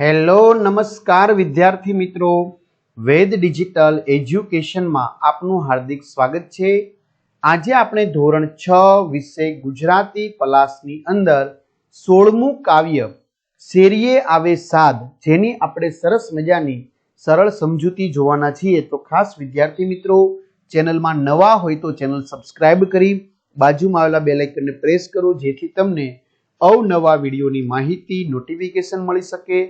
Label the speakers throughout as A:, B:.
A: Hello, નમસ્કાર વિદ્યાર્થી મિત્રો. વેદ ડિજિટલ એજ્યુકેશનમાં આપનું હાર્દિક સ્વાગત છે. આજે આપણે ધોરણ છ વિષય ગુજરાતી પલાસની અંદર સોળમું કાવ્ય, શેરીએ આવે સાદ, જેની આપણે સરસ મજાની, સરળ સમજૂતી જોવાના છીએ. તો ખાસ વિદ્યાર્થી મિત્રો, ચેનલમાં નવા હોય તો ચેનલ સબસ્ક્રાઇબ કરી, બાજુમાં આવેલા બે લાઇકનને પ્રેસ કરો, જેથી તમને અવનવા વિડીયોની માહિતી, નોટિફિકેશન મળી શકે.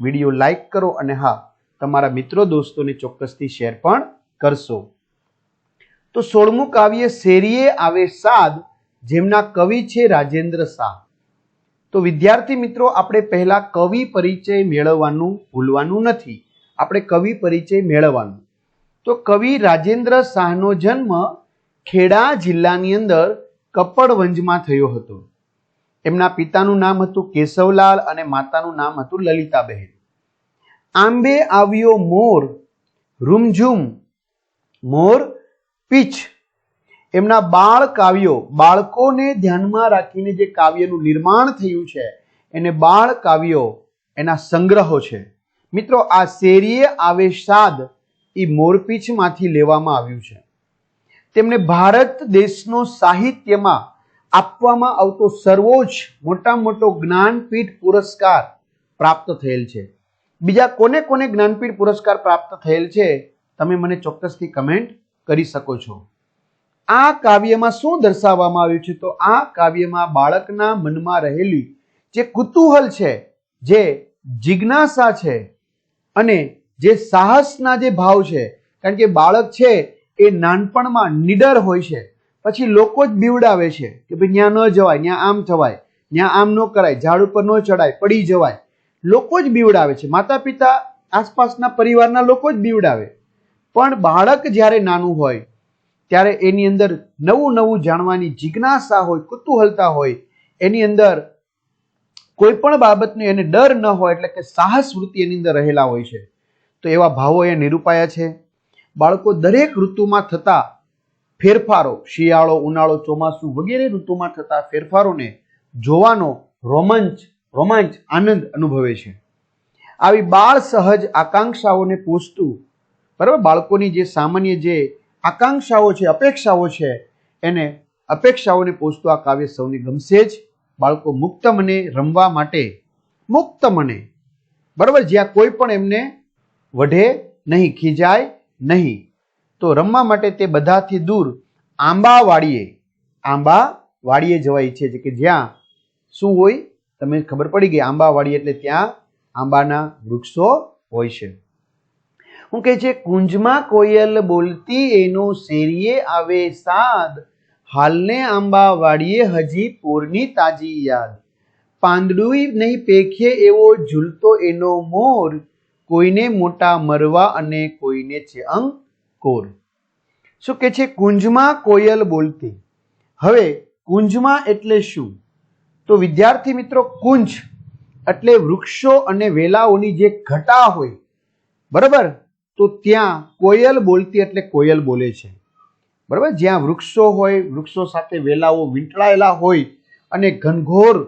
A: વીડિયો લાઇક કરો અને હા, તમારા મિત્રો દોસ્તોને ચોક્કસથી શેર પણ કરશો. તો સોળમું કાવ્ય શેરીએ આવે સાદ, જેમના કવિ છે રાજેન્દ્ર શાહ. તો વિદ્યાર્થી મિત્રો, આપણે પહેલા કવિ પરિચય મેળવવાનું ભૂલવાનું નથી. આપણે કવિ પરિચય મેળવવાનું. તો કવિ રાજેન્દ્ર શાહનો જન્મ ખેડા જિલ્લાની અંદર કપડવંજમાં થયો હતો. એમના પિતાનું નામ હતું કેશવલાલ અને માતાનું નામ હતું લલિતાબહેન. આંબે આવ્યો મોર, રૂમઝૂમ, મોર પીચ એમના બાળ કાવ્યો, બાળકોને ધ્યાનમાં રાખીને જે કાવ્યનું નિર્માણ થયું છે, એને બાળ કાવ્યો, એના સંગ્રહો છે. મિત્રો, આ શેરીએ આવે સાદ એ મોરપીછમાંથી લેવામાં આવ્યું છે. તેમને ભારત દેશનો સાહિત્યમાં આપવામાં આવતો સર્વોચ્ચ મોટા મોટો જ્ઞાનપીઠ પુરસ્કાર પ્રાપ્ત થયેલ છે. બીજા કોને કોને જ્ઞાનપીઠ પુરસ્કાર પ્રાપ્ત થયેલ છે, તમે મને ચોક્કસથી કમેન્ટ કરી શકો છો. આ કાવ્યમાં શું દર્શાવવામાં આવ્યું છે? તો આ કાવ્યમાં બાળકના મનમાં રહેલી જે કુતૂહલ છે, જે જિજ્ઞાસા છે અને જે સાહસના જે ભાવ છે, કારણ કે બાળક છે એ નાનપણમાં નિડર હોય છે, પછી લોકો જ બીવડાવે છે કે ભાઈ ત્યાં ન જવાય ત્યાં આમ થવાય ત્યાં આમ ન કરાય, ઝાડ ઉપર ન ચડાય, પડી જવાય. લોકો જ બીવડાવે છે. માતા પિતા આસપાસના પરિવારના લોકો જ બીવડાવે. પણ બાળક જ્યારે નાનું હોય, ત્યારે એની અંદર નવું નવું જાણવાની જિજ્ઞાસા હોય, કુતૂહલતા હોય, એની અંદર કોઈ પણ બાબતનો એને ડર ન હોય, એટલે કે સાહસ વૃત્તિ એની અંદર રહેલા હોય છે. તો એવા ભાવો એ નિરૂપાયા છે. બાળકો દરેક ઋતુમાં થતા ફેરફારો, શિયાળો, ઉનાળો, ચોમાસું વગેરે ઋતુમાં થતા ફેરફારોને જોવાનો રોમાંચ રોમાંચ, આનંદ અનુભવે છે. આવી બાળ સહજ આકાંક્ષાઓને પોષતું, બરાબર? બાળકોની જે સામાન્ય જે આકાંક્ષાઓ છે, અપેક્ષાઓ છે, એને અપેક્ષાઓને પોષતું આ કાવ્ય સૌને ગમશે જ. બાળકો, મુક્ત મને રમવા માટે, મુક્ત મને, બરાબર? જ્યાં કોઈ પણ એમને વઢે નહીં, ખીજાય નહીં. તો રમવા માટે તે બધાથી દૂર આંબા વાડીએ આંબા વાડીએ જવા ઈચ્છે છે કે જ્યાં શું હોય તમે ખબર પડી ગઈ, આંબાવાડી એટલે ત્યાં આંબાના વૃક્ષો હોય છે. હું કહે છે, કુંજમાં કોયલ બોલતી એનો શેરીએ આવે સાદ. હાલને આંબાવાડીએ હજી પૂરની તાજી યાદ. પાંદડુઈ નહીં પેખે એવો ઝૂલતો એનો મોર. કોઈને મોટા મરવા અને કોઈને છે અંકોર શું કે છે, કુંજમાં કોયલ બોલતી. હવે, કુંજમાં એટલે શું? તો વિદ્યાર્થી મિત્રો, કુંજ એટલે વૃક્ષો અને વેલાઓની જે ઘટા હોય, બરાબર? તો ત્યાં કોયલ બોલતી એટલે કોયલ બોલે છે. બરાબર? જ્યાં વૃક્ષો હોય, વૃક્ષો સાથે વેલાઓ વીંટળાયેલા હોય અને ઘનઘોર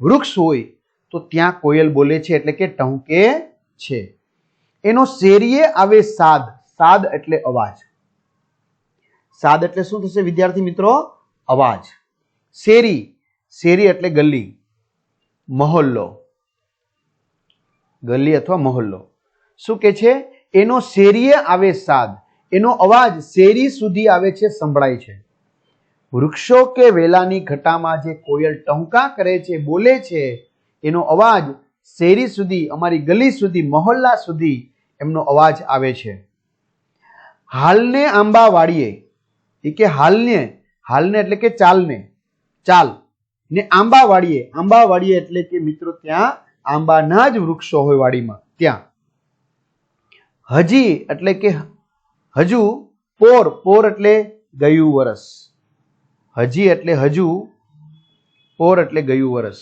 A: વૃક્ષ હોય, તો ત્યાં કોયલ બોલે છે એટલે કે ટહુકે છે. એનો શેરીએ આવે સાદ. સાદ એટલે અવાજ. સાદ એટલે શું થશે વિદ્યાર્થી મિત્રો? અવાજ. શેરી શેરી એટલે ગલી. મહોલ્લો. ગલી અથવા મહોલ્લો. શું કે છે? એનો શેરીએ આવે સાદ. એનો અવાજ શેરી સુધી આવે છે, સંભળાય છે. વૃક્ષો કે વેલાની ઘટામાં જે કોયલ ટહુકા કરે છે, બોલે છે, એનો અવાજ શેરી સુધી, અમારી ગલી સુધી, મહોલ્લા સુધી, એમનો અવાજ આવે છે. હાલને આંબા વાળીએ. એ કે હાલને? હાલને એટલે કે ચાલને. ચાલ. ને આંબા આંબાવાડીએ આંબા વાળીએ એટલે કે મિત્રો ત્યાં આંબાના જ વૃક્ષો હોય વાડીમાં, ત્યાં. હજી એટલે કે હજુ પોર પોર એટલે ગયું વરસ. હજી એટલે હજુ પોર એટલે ગયું વરસ.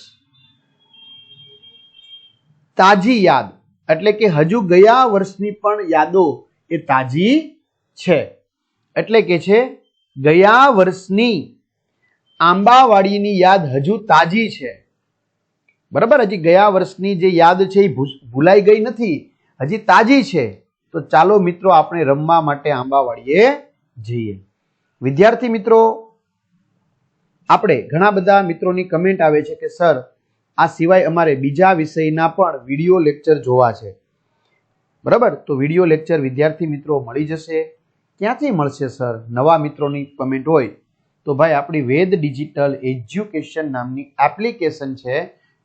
A: તાજી યાદ, એટલે કે હજુ ગયા વર્ષની પણ યાદો એ તાજી છે. એટલે કે છે, ગયા વર્ષની આંબાવાડીની યાદ હજુ તાજી છે. બરાબર? હજી ગયા વર્ષની જે યાદ છે એ ભૂલાઈ ગઈ નથી. હજી તાજી છે. તો ચાલો મિત્રો, આપણે રમવા માટે આંબાવાડીએ જઈએ. વિદ્યાર્થી મિત્રો, આપણે ઘણા બધા મિત્રોની કમેન્ટ આવે છે કે, સર, આ સિવાય અમારે બીજા વિષયના પણ વીડિયો લેક્ચર જોવા છે. બરાબર? તો વીડિયો લેક્ચર વિદ્યાર્થી મિત્રો મળી જશે. ક્યાંથી મળશે, સર? નવા મિત્રોની કમેન્ટ હોય તો ભાઈ, આપણી વેદ ડિજિટલ એજ્યુકેશન નામની એપ્લિકેશન છે,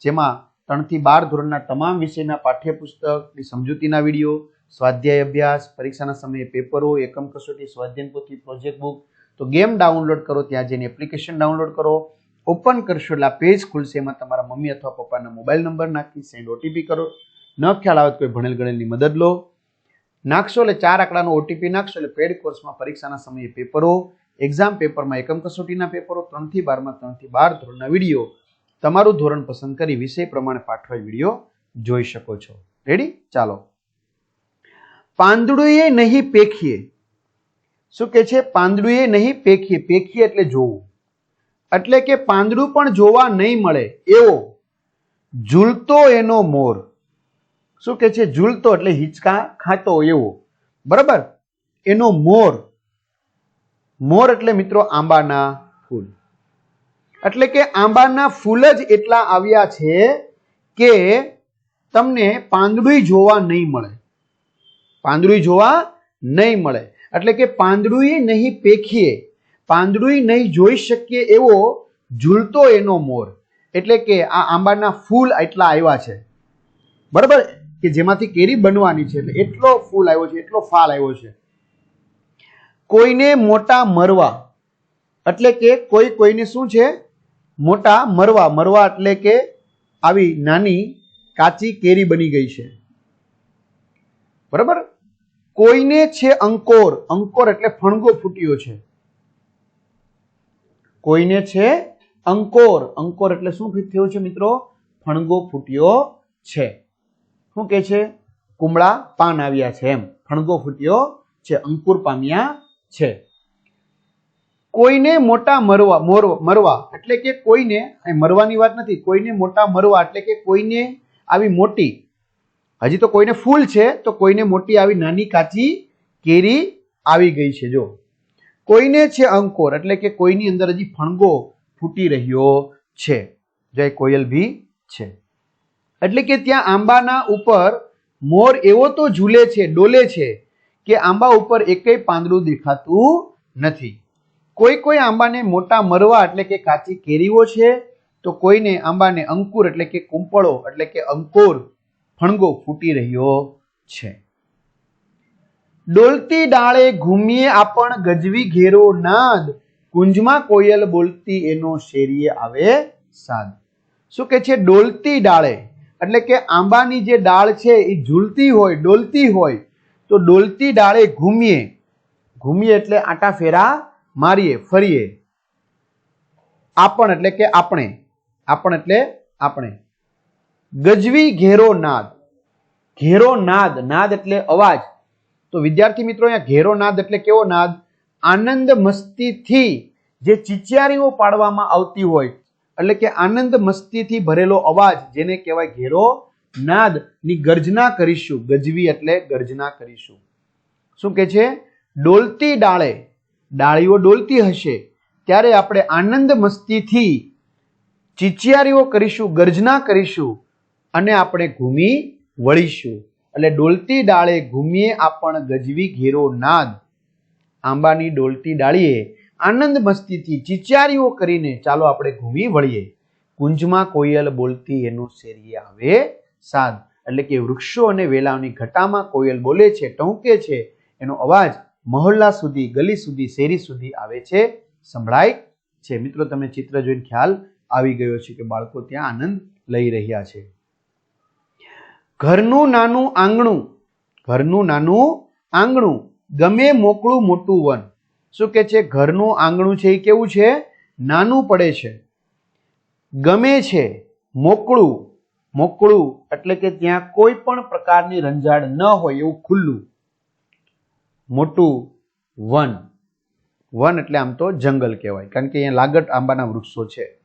A: જેમાં ત્રણથી બાર ધોરણના તમામ વિષયના પાઠ્યપુસ્તકની સમજૂતીના વીડિયો, સ્વાધ્યાય અભ્યાસ, પરીક્ષાના સમયે પેપરો, એકમ કસોટી સ્વાધ્યાયન પોથી, પ્રોજેક્ટ બુક. તો ગેમ ડાઉનલોડ કરો, ત્યાં જઈને એપ્લિકેશન ડાઉનલોડ કરો. ઓપન કરશો એટલે આ પેજ ખુલશે, એમાં તમારા મમ્મી અથવા પપ્પાના મોબાઈલ નંબર નાખી, સેન્ડ ઓટીપી કરો. ન ખ્યાલ આવે કોઈ ભણેલ ગણેલની મદદ લો. નાખશો એટલે ચાર આંકડાનો ઓટીપી નાખશો એટલે પેડ કોર્સમાં પરીક્ષાના સમયે પેપરો એક્ઝામ પેપરમાં એકમ કસોટીના પેપરો ત્રણથી બારમાં, ત્રણથી બાર ધોરણના વીડિયો. તમારું ધોરણ પસંદ કરી વિષય પ્રમાણે પાઠવેલ વીડિયો જોઈ શકો છો. રેડી ચાલો. પાંદડુએ નહીં પેખીએ. શું કે છે? પાંદડુએ નહીં પેખીએ. પેખીએ એટલે જોવું. એટલે કે પાંદડું પણ જોવા નહીં મળે. એવો. ઝૂલતો એનો મોર. શું કે છે? ઝૂલતો એટલે હિંચકા ખાતો એવો. બરાબર? એનો મોર. મોર એટલે મિત્રો આંબાના ફૂલ. એટલે કે આંબાના ફૂલ જ એટલા આવ્યા છે કે તમને પાંદડું જોવા નહીં મળે. પાંદડું જોવા નહીં મળે. એટલે કે પાંદડું નહીં પેખીએ. પાંદડું નહીં જોઈ શકીએ એવો ઝૂલતો એનો મોર. એટલે કે આ આંબાના ફૂલ એટલા આવ્યા છે. બરાબર? કે જેમાંથી કેરી બનવાની છે. એટલે એટલો ફૂલ આવ્યો છે, એટલો ફાલ આવ્યો છે. કોઈને મોટા મરવા. એટલે કે કોઈ કોઈને શું છે? મોટા મરવા. મરવા એટલે કે આવી નાની, કાચી કેરી બની ગઈ છે. બરાબર? કોઈને છે અંકોર. અંકોર એટલે ફણગો ફૂટ્યો છે. કોઈને છે અંકોર. અંકોર એટલે શું થયું છે મિત્રો? ફણગો ફૂટ્યો છે. શું કે છે? કુમળા પાન આવ્યા છે એમ. ફણગો ફૂટ્યો છે. અંકુર પામ્યા છે. કોઈને મોટા મરવા મોર મરવા, એટલે કે કોઈને મરવાની વાત નથી, કોઈને મોટા મરવા, એટલે કે કોઈને આવી મોટી. હજી તો કોઈને ફૂલ છે, તો કોઈને મોટી આવી નાની કાચી કેરી આવી ગઈ છે, જો. કોઈને છે અંકોર, એટલે કે કોઈની અંદર હજી ફણગો ફૂટી રહ્યો છે. જય કોયલ ભી છે. એટલે કે ત્યાં આંબાના ઉપર મોર એવો તો ઝૂલે છે, ડોલે છે કે આંબા ઉપર એકેય પાંદડું દેખાતું નથી. કોઈ કોઈ આંબાને મોટા મરવા એટલે કે કાચી કેરીઓ છે, તો કોઈને આંબાને અંકુર એટલે કે કુંપળો એટલે કે અંકોર, ફણગો ફૂટી રહ્યો છે. ડોલતી ડાળે ઘૂમીએ આપણ ગજવી ઘેરો નાદ, કુંજમાં કોયલ બોલતી એનો શેરીએ આવે સાદ. શું કે છે ડોલતી ડાળે? એટલે કે આંબાની જે ડાળ છે એ ઝૂલતી હોય, ડોલતી હોય તો ડોલતી ડાળે ઘૂમીએ. ઘૂમીએ એટલે આટા ફેરા મારીએ, ફરીએ. આપણ એટલે કે આપણે. આપણ એટલે આપણે. ગજવી ઘેરો નાદ. ઘેરો નાદ. નાદ એટલે અવાજ. તો વિદ્યાર્થી મિત્રો અહીંયા ઘેરો નાદ એટલે કેવો નાદ? આનંદ મસ્તીથી જે ચિચિયારીઓ પાડવામાં આવતી હોય. એટલે કે આનંદ મસ્તીથી ભરેલો અવાજ જેને કહેવાય ઘેરો નાદની ગર્જના કરીશું. ગજવી એટલે ગર્જના કરીશું. શું કે છે? ડોલતી ડાળે, ડાળીઓ ડોલતી હશે, ત્યારે આપણે આનંદ મસ્તીથી ચિચિયારીઓ કરીશું, ગર્જના કરીશું અને આપણે ઘૂમી વળીશું. એટલે ડોલતી ડાળે ઘૂમીએ આપણ ગજવી ઘેરો નાદ. આંબાની ડોલતી ડાળીએ આનંદ મસ્તીથી ચિચિયારીઓ કરીને ચાલો આપણે ઘૂમી વળીએ. કુંજમાં કોયલ બોલતી એનું શેરીએ આવે સાદ એટલે કે વૃક્ષો અને વેલાઓની ઘટામાં કોયલ બોલે છે, ટહુકે છે, એનો અવાજ મહોલ્લા સુધી, ગલી સુધી, શેરી સુધી આવે છે, સંભળાય છે. મિત્રો, તમે ચિત્ર જોઈને ખ્યાલ આવી ગયો છે કે બાળકો ત્યાં આનંદ લઈ રહ્યા છે. ઘરનું નાનું આંગણું, ઘરનું નાનું આંગણું, ગમે મોકળું મોટું વન. શું કે છે? ઘરનું આંગણું છે એ કેવું છે? નાનું પડે છે. ગમે છે, મોકળું મોકળું એટલે કે ત્યાં કોઈ પણ પ્રકારની રંજાડ ન હોય એવું ખુલ્લું. મોટું વન. વન એટલે આમ તો જંગલ કહેવાય, કારણ કે અહીંયા લાગટ આંબાના વૃક્ષો છે.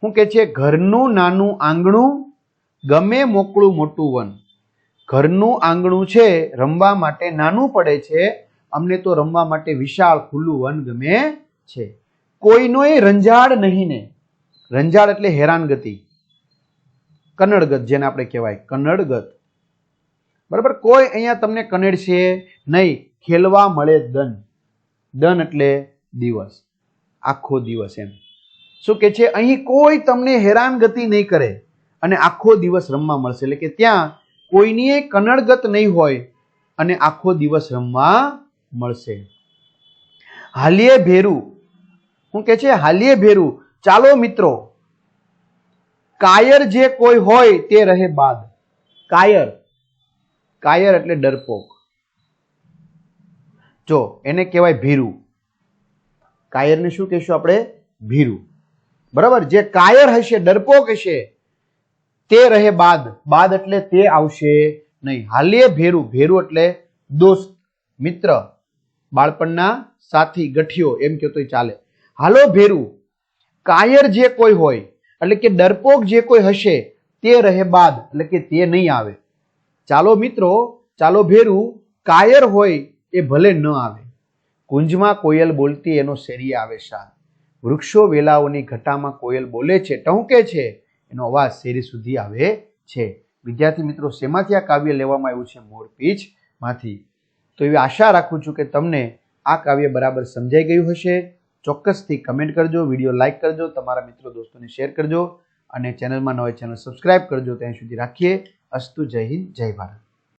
A: શું કે છે, ઘરનું નાનું આંગણું ગમે મોકળું મોટું વન. ઘરનું આંગણું છે, રમવા માટે નાનું પડે છે, અમને તો રમવા માટે વિશાળ ખુલ્લું વન ગમે છે. કોઈનોય રંજાડ નહીં ને. રંજાડ એટલે હેરાનગતિ. કન્નડગત, જેને આપણે કહેવાય કન્નડગત. બરાબર? કોઈ અહીંયા તમને કનેડ છે નહીં. ખેલવા મળે દન દન એટલે દિવસ. આખો દિવસ એમ. શું કે છે? અહીં કોઈ તમને હેરાનગતિ નહીં કરે અને આખો દિવસ રમવા મળશે. એટલે કે ત્યાં કોઈની કનડગત નહીં હોય અને આખો દિવસ રમવા મળશે. હાલીએ ભેરું. શું કે છે? હાલીએ ભેરું. ચાલો મિત્રો કાયર જે કોઈ હોય તે રહે બાદ. કાયર. કાયર એટલે ડરપોક. જો એને કહેવાય ભીરું. કાયરને શું કહેશું આપણે? ભીરું. બરાબર? જે કાયર હશે ડરપોક હશે તે રહે બાદ. બાદ એટલે તે આવશે નહીં. હાલીએ ભેરું. ભેરું એટલે દોસ્ત મિત્ર બાળપણના સાથી ગઠિયો એમ કહેતો ચાલે. હાલો ભેરું. કાયર જે કોઈ હોય એટલે કે ડરપોક જે કોઈ હશે, તે રહે બાદ, એટલે કે તે નહીં આવે. ચાલો મિત્રો, ચાલો ભેરું, કાયર હોય એ ભલે ન આવે. કુંજમાં કોયલ બોલતી એનો શેરી આવે શાન વૃક્ષો વેલાઓની ઘટામાં કોયલ બોલે છે, ટહુકે છે, એનો અવાજ શેરી સુધી આવે છે. વિદ્યાર્થી મિત્રો, શેમાંથી આ કાવ્ય લેવામાં આવ્યું છે? મોરપીંછમાંથી તો એવી આશા રાખું છું કે તમને આ કાવ્ય બરાબર સમજાઈ ગયું હશે. ચોક્કસથી કમેન્ટ કરજો, વીડિયો લાઇક કરજો, તમારા મિત્રો, દોસ્તોને શેર કરજો અને ચેનલમાં ન હોય ચેનલ સબસ્ક્રાઇબ કરજો. ત્યાં સુધી રાખીએ. અસ્તુ જય હિન્દ, જય ભારત.